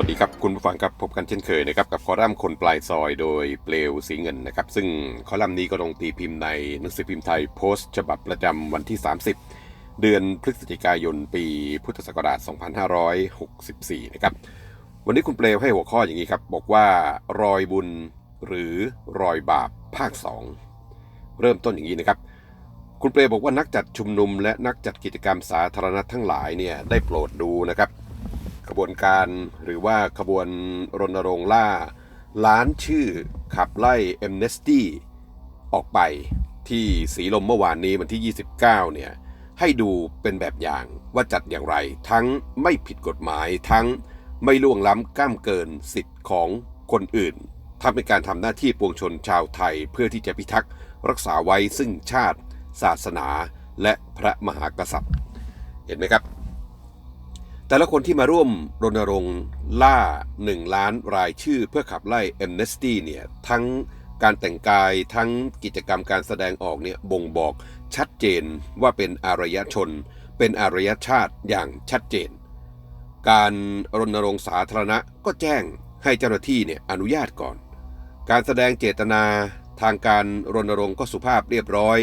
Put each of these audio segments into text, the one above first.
วัสดีครับ คุณผู้ฟังครับพบกันเช่นเคยนะครับกับคอลัมน์คนปลายซอยโดยเปลวสีเงินนะครับ ซึ่งคอลัมน์นี้ก็ลงตีพิมพ์ในหนังสือพิมพ์ไทยโพสต์ฉบับประจำวันที่ 30 เดือนพฤศจิกายนปีพุทธศักราช 2564 นะครับ วันนี้คุณเปลวให้หัวข้ออย่างนี้ครับ บอกว่ารอยบุญหรือรอยบาปภาค 2 เริ่มต้นอย่างนี้นะครับ คุณเปลบอกว่านักจัดชุมนุมและนักจัดกิจกรรมสาธารณะทั้งหลายเนี่ยได้โปรดดูนะครับ ขบวนการหรือว่าขบวนรณรงค์ล่า ล้านชื่อขับไล่เอมเนสตี้ออกไปที่สีลมเมื่อวานนี้วันที่ 29 เนี่ย ให้ดูเป็นแบบอย่างว่าจัดอย่างไร ทั้งไม่ผิดกฎหมายทั้งไม่ล่วงล้ำก้ามเกินสิทธิ์ของคนอื่นทำเป็นการทำหน้าที่ปวงชนชาวไทย เพื่อที่จะพิทักษ์รักษาไว้ซึ่งชาติ ศาสนา และพระมหากษัตริย์ เห็นไหมครับ แต่ละคนที่มาร่วมรณรงค์ล่า 1 ล้านรายชื่อเพื่อขับไล่เอมเนสตี้เนี่ยทั้งการแต่งกายทั้งกิจกรรมการแสดงออกเนี่ยบ่งบอกชัดเจนว่าเป็นอารยชน เป็นอารยชาติอย่างชัดเจน การรณรงค์สาธารณะก็แจ้งให้เจ้าหน้าที่เนี่ยอนุญาตก่อน การแสดงเจตนาทางการรณรงค์ก็สุภาพเรียบร้อย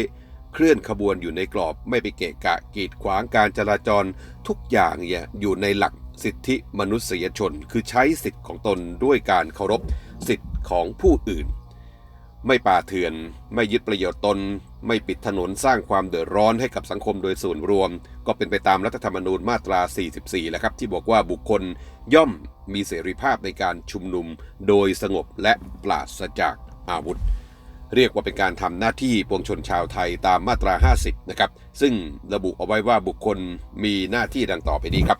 เคลื่อนขบวนอยู่ในกรอบไม่ไปเกะกะกีดขวางการจราจรทุกอย่างอยู่ในหลักสิทธิมนุษยชน คือใช้สิทธิ์ของตนด้วยการเคารพสิทธิ์ของผู้อื่น ไม่ป่าเถื่อน ไม่ยึดประโยชน์ตน ไม่ปิดถนนสร้างความเดือดร้อนให้กับสังคมโดยส่วนรวม ก็เป็นไปตามรัฐธรรมนูญมาตรา 44แหละครับ ที่บอกว่าบุคคลย่อมมีเสรีภาพในการชุมนุม โดยสงบและปราศจากอาวุธ เรียกว่าเป็นการทำหน้าที่ปวงชนชาวไทยตามมาตรา 50 นะครับ ซึ่งระบุเอาไว้ว่าบุคคลมีหน้าที่ดังต่อไปนี้ครับ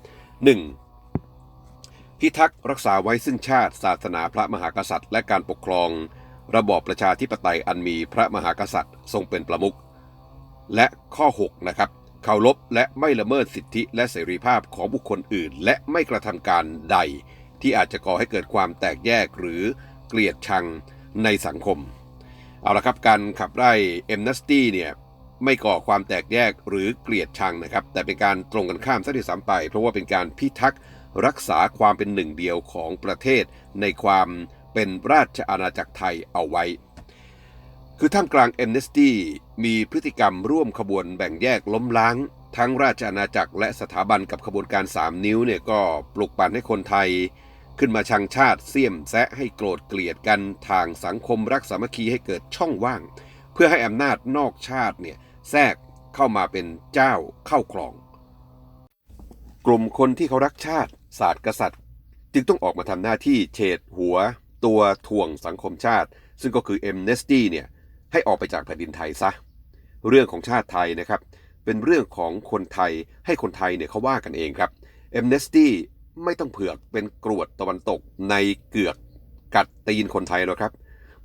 1. พิทักษ์รักษาไว้ซึ่งชาติศาสนาพระมหากษัตริย์ และการปกครอง ระบอบประชาธิปไตยอันมีพระมหากษัตริย์ ทรงเป็นประมุขและข้อ 6 นะครับเคารพและไม่ละเมิดสิทธิและเสรีภาพของบุคคลอื่น และไม่กระทำการใด ที่อาจจะก่อให้เกิดความแตกแยกหรือเกลียดชังในสังคม เอาละครับการขับไล่เอมเนสตี้เนี่ยไม่ก่อความแตกแยกหรือเกลียดชังนะครับ แต่เป็นการตรงกันข้ามซะด้วยซ้ำไป เพราะว่าเป็นการพิทักษ์รักษาความเป็นหนึ่งเดียวของประเทศ ในความเป็นราชอาณาจักรไทยเอาไว้ คือท่ามกลางเอมเนสตี้มีพฤติกรรมร่วมขบวนแบ่งแยกล้มล้าง ทั้งราชอาณาจักรและสถาบันกับขบวนการ 3 นิ้วเนี่ยก็ปลุกปั่นให้คนไทย ขึ้นมาชังชาติเสี่ยมแซะให้โกรธเกลียดกันทางสังคมรักสามัคคีให้เกิดช่องว่าง เพื่อให้อำนาจนอกชาติเนี่ยแทรกเข้ามาเป็นเจ้าเข้าครอง กลุ่มคนที่เขารักชาติ ศาสตร์กษัตริย์ จึงต้องออกมาทำหน้าที่เฉดหัว ตัวถ่วงสังคมชาติ ซึ่งก็คือเอ็มเนสตี้เนี่ยให้ออกไปจากแผ่นดินไทยซะ เรื่องของชาติไทยนะครับ เป็นเรื่องของคนไทยให้คนไทยเนี่ยเขาว่ากันเองครับเอ็มเนสตี้ ไม่ต้องเผือกเป็นกรวดตะวันตกในเกือกกัดตีนคนไทยหรอกครับ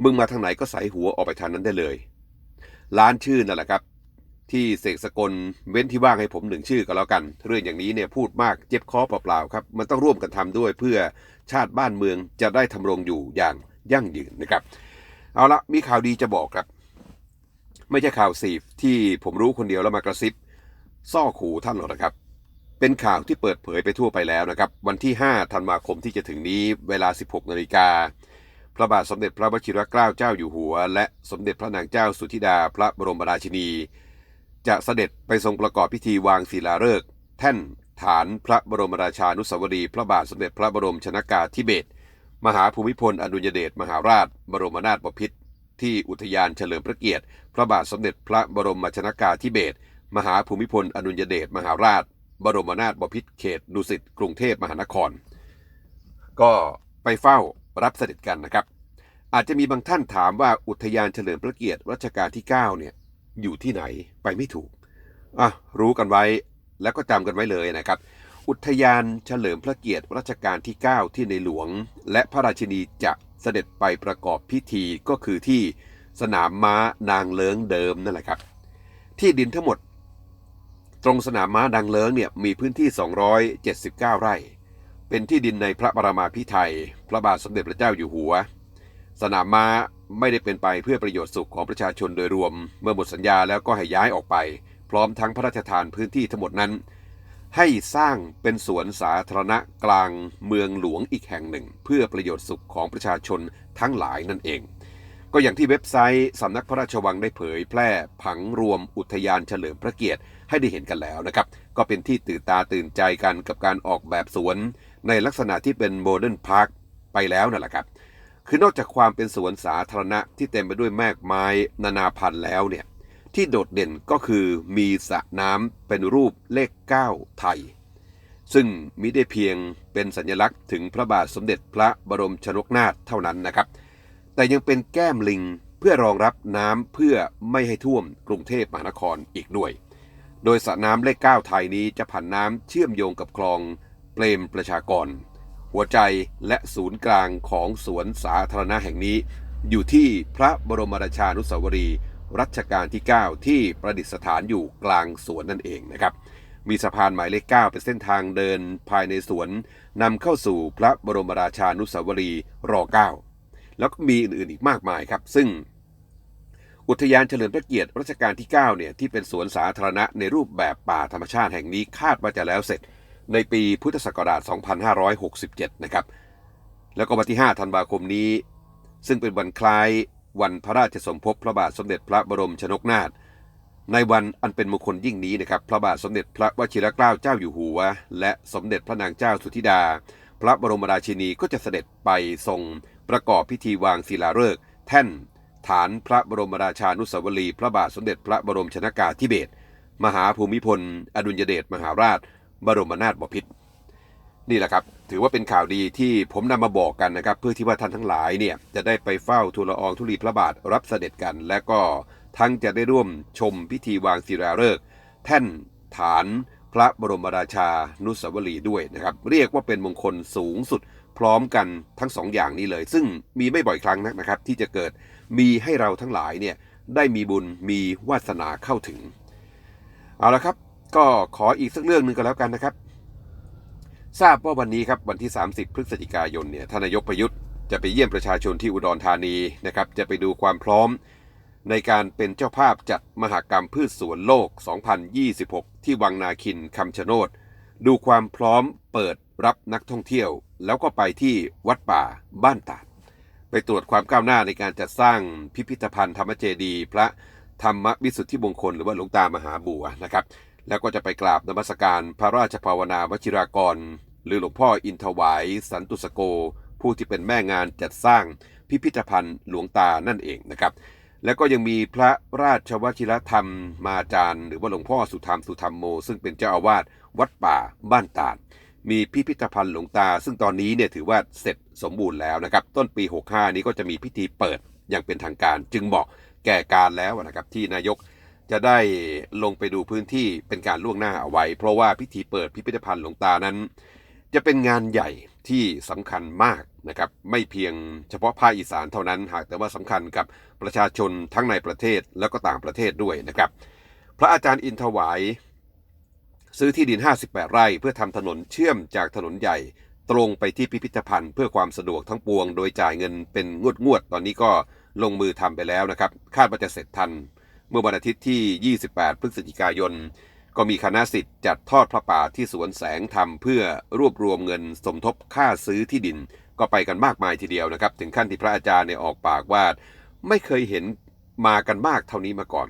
มึงมาทางไหนก็ใส่หัวออกไปทางนั้นได้เลยล้านชื่อนั่นแหละครับ ที่เสกสกลเว้นที่ว่างให้ผมหนึ่งชื่อก็แล้วกัน เรื่องอย่างนี้เนี่ยพูดมากเจ็บคอเปล่าๆครับ มันต้องร่วมกันทำด้วยเพื่อชาติบ้านเมืองจะได้ทำรงอยู่อย่างยั่งยืนนะครับ เอาละมีข่าวดีจะบอกครับ ไม่ใช่ข่าวสีฟที่ผมรู้คนเดียวแล้วมากระซิบซ่อขู่ท่านหรอกนะครับ เป็นข่าวที่เปิดเผยไปทั่วไปแล้วนะครับ วันที่ 5 ธันวาคมที่จะถึงนี้เวลา 16 นาฬิกา พระบาทสมเด็จพระวชิรเกล้าเจ้าอยู่หัว และสมเด็จพระนางเจ้าสุธิดาพระบรมราชินี จะเสด็จไปทรงประกอบพิธีวางศิลาฤกษ์แท่นฐานพระบรมราชานุสาวรีย์พระบาทสมเด็จพระบรมชนากาธิเบศรมหาภูมิพลอดุลยเดชมหาราช บรมนาถบพิตรที่อุทยานเฉลิมพระเกียรติ พระบาทสมเด็จพระบรมชนากาธิเบศรมหาภูมิพลอดุลยเดชมหาราช บรมนาถบพิตรเขตดุสิตกรุงเทพมหานคร ก็ไปเฝ้ารับเสด็จกันนะครับ อาจจะมีบางท่านถามว่าอุทยานเฉลิมพระเกียรติรัชกาลที่ 9 เนี่ย อยู่ที่ไหนไปไม่ถูกอะรู้กันไว้แล้วก็จำกันไว้เลยนะครับ อุทยานเฉลิมพระเกียรติรัชกาลที่ 9 ที่ในหลวง และพระราชินีจะเสด็จไปประกอบพิธีก็คือที่สนามม้านางเลิงเดิมนั่นแหละครับ ที่ดินทั้งหมด ตรงสนามม้านางเลิงเนี่ยมีพื้นที่ 279 ไร่ เป็นที่ดินในพระบรมาภิไธยพระบาทสมเด็จพระเจ้าอยู่หัว สนามม้าไม่ได้เป็นไปเพื่อประโยชน์สุขของประชาชนโดยรวม เมื่อหมดสัญญาแล้วก็ให้ย้ายออกไป พร้อมทั้งพระราชทานพื้นที่ทั้งหมดนั้น ให้สร้างเป็นสวนสาธารณะกลางเมืองหลวงอีกแห่งหนึ่ง เพื่อประโยชน์สุขของประชาชนทั้งหลายนั่นเอง ก็อย่างที่เว็บไซต์สำนักพระราชวังได้เผยแพร่ผังรวมอุทยานเฉลิมพระเกียรติให้ได้เห็นกันแล้วนะครับ ก็เป็นที่ตื่นตาตื่นใจกันกับการออกแบบสวน ในลักษณะที่เป็นโมเดิร์นพาร์คไปแล้วนั่นแหละครับ คือนอกจากความเป็นสวนสาธารณะที่เต็มไปด้วยแมกไม้นานาพันธุ์แล้วเนี่ยที่โดดเด่นก็คือมีสระน้ำเป็นรูปเลข 9 ไทย ซึ่งมิได้เพียงเป็นสัญลักษณ์ถึงพระบาทสมเด็จพระบรมชนกนาถเท่านั้นนะครับ แต่ยังเป็นแก้มลิงเพื่อรองรับน้ำเพื่อไม่ให้ท่วมกรุงเทพมหานครอีกด้วย โดยสระน้ำเลข9ไทยนี้จะผ่านน้ำเชื่อมโยงกับคลองเปรมประชากร หัวใจและศูนย์กลางของสวนสาธารณะแห่งนี้ อยู่ที่พระบรมราชานุสาวรีย์รัชกาลที่ 9 ที่ประดิษฐานอยู่กลางสวนนั่นเองนะครับ มีสะพานหมายเลข 9 เป็นเส้นทางเดินภายในสวนนำเข้าสู่พระบรมราชานุสาวรีย์ร9 แล้วก็มีอื่นๆอีกมากมายครับ ซึ่งอุทยานเฉลิมพระเกียรติรัชกาลที่ 9 เนี่ย ที่เป็นสวนสาธารณะในรูปแบบป่าธรรมชาติแห่งนี้คาดว่าจะแล้วเสร็จในปีพุทธศักราช 2567 นะครับ แล้วก็วันที่ 5 ธันวาคมนี้ ซึ่งเป็นวันคล้ายวันพระราชสมภพพระบาทสมเด็จพระบรมชนกนาถ ในวันอันเป็นมงคลยิ่งนี้นะครับ พระบาทสมเด็จพระวชิรเกล้าเจ้าอยู่หัว และสมเด็จพระนางเจ้าสุธิดา พระบรมราชินีก็จะเสด็จไปทรง ประกอบพิธีวางศิลาฤกษ์แท่น ฐานพระบรมราชานุสาวรีย์พระบาทสมเด็จพระบรมชนากาธิเบศรมหาภูมิพล อดุลยเดชมหาราช บรมนาถบพิตรนี่แหละครับ ถือว่าเป็นข่าวดีที่ผมนำมาบอกกันนะครับ เพื่อที่ว่าท่านทั้งหลายเนี่ยจะได้ไปเฝ้าทูลละอองธุลีพระบาทรับเสด็จกัน และก็ทั้งจะได้ร่วมชมพิธีวางศิลาฤกษ์แท่นฐาน พระบรมราชานุสาวรีย์ด้วยนะครับ เรียกว่าเป็นมงคลสูงสุดพร้อมกันทั้งสองอย่างนี้เลย ซึ่งมีไม่บ่อยครั้งนักนะครับ ที่จะเกิดมีให้เราทั้งหลายเนี่ยได้มีบุญมีวาสนาเข้าถึง เอาละครับ ก็ขออีกสักเรื่องหนึ่งก็แล้วกันนะครับ ทราบว่าวันนี้ครับวันที่ 30 พฤศจิกายนเนี่ยทนายกประยุทธ์จะไปเยี่ยมประชาชนที่อุดรธานีนะครับจะไปดูความพร้อม ในการเป็นเจ้าภาพจัดมหกรรมพืชสวนโลก 2026 ที่วังนาคินคำชะโนด ดูความพร้อมเปิดรับนักท่องเที่ยว แล้วก็ไปที่วัดป่าบ้านตาด ไปตรวจความก้าวหน้าในการจัดสร้างพิพิธภัณฑ์ธรรมเจดีพระธรรมวิสุทธิมงคลหรือว่าหลวงตามหาบัวนะครับ แล้วก็จะไปกราบนมัสการพระราชภาวนาวชิรากร หรือหลวงพ่ออินทวายสันตุสโก ผู้ที่เป็นแม่งานจัดสร้างพิพิธภัณฑ์หลวงตานั่นเองนะครับ แล้วก็ยังมีพระราชวชิรธรรมมาจารย์ หรือว่าหลวงพ่อสุธรรมสุธรรมโม ซึ่งเป็นเจ้าอาวาสวัดป่าบ้านตาด มีพิพิธภัณฑ์หลวงตา ซึ่งตอนนี้เนี่ยถือว่าเสร็จสมบูรณ์แล้วนะครับ ต้นปี 65 นี้ก็จะมีพิธีเปิดอย่างเป็นทางการ จึงเหมาะแก่การแล้วนะครับที่นายกจะได้ลงไปดูพื้นที่เป็นการล่วงหน้าเอาไว้ เพราะว่าพิธีเปิดพิพิธภัณฑ์หลวงตานั้น จะเป็นงานใหญ่ ที่สำคัญมากนะครับไม่เพียงเฉพาะภาคอีสานเท่านั้นหากแต่ว่าสำคัญกับประชาชนทั้งในประเทศแล้วก็ต่างประเทศด้วยนะครับ พระอาจารย์อินทวาย ซื้อที่ดิน 58 ไร่เพื่อทำถนนเชื่อมจากถนนใหญ่ตรงไปที่พิพิธภัณฑ์ เพื่อความสะดวกทั้งปวง โดยจ่ายเงินเป็นงวดงวดตอนนี้ก็ลงมือทำไปแล้วนะครับ คาดว่าจะเสร็จทัน เมื่อวันอาทิตย์ที่ 28 พฤศจิกายน ก็มีคณะสิทธิ์จัดทอดพระป่าที่สวนแสงธรรมเพื่อรวบรวมเงินสมทบค่าซื้อที่ดิน ก็ไปกันมากมายทีเดียวนะครับ ถึงขั้นที่พระอาจารย์เนี่ยออกปากว่า ไม่เคยเห็นมากันมากเท่านี้มาก่อน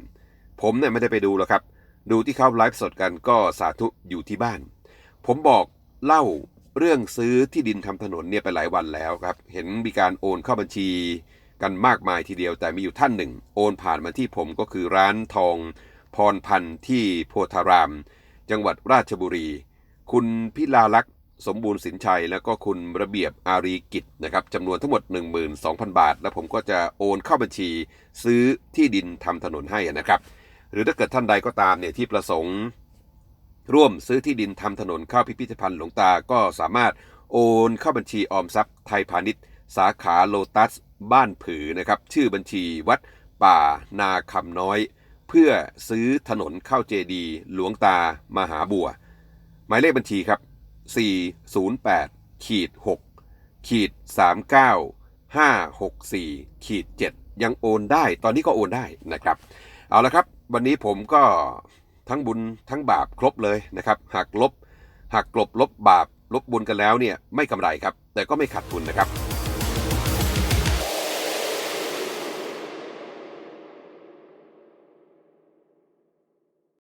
ผมเนี่ยไม่ได้ไปดูหรอกครับ ดูที่เขาไลฟ์สดกันก็สาธุอยู่ที่บ้าน ผมบอกเล่าเรื่องซื้อที่ดินทำถนนเนี่ยไปหลายวันแล้วครับ เห็นมีการโอนเข้าบัญชีกันมากมายทีเดียวแต่มีอยู่ท่านหนึ่ง โอนผ่านมาที่ผมก็คือร้านทอง พรพันธ์ที่โพธาราม จังหวัดราชบุรี คุณพิลาลักษณ์สมบูรณ์สินชัย แล้วก็คุณระเบียบอารีกิจนะครับจำนวนทั้งหมด 12,000 บาท แล้วผมก็จะโอนเข้าบัญชีซื้อที่ดินทำถนนให้นะครับ หรือถ้าเกิดท่านใดก็ตามเนี่ยที่ประสงค์ ร่วมซื้อที่ดินทำถนนเข้าพิพิธภัณฑ์หลวงตาก็สามารถโอนเข้าบัญชีออมทรัพย์ไทยพาณิชย์สาขาโลตัส บ้านผือนะครับชื่อบัญชีวัดป่านาคำน้อย เพื่อซื้อถนนเข้าเจดีหลวงตามหาบัว หมายเลขบัญชีครับ 408ขีด6ขีด39 564ขีด7ยังโอนได้ ตอนนี้ก็โอนได้นะครับ เอาละครับ วันนี้ผมก็ทั้งบุญทั้งบาปครบเลยนะครับหักลบหากกลบลบบาปลบบุญกันแล้วเนี่ยไม่กำไรครับ แต่ก็ไม่ขาดทุนนะครับ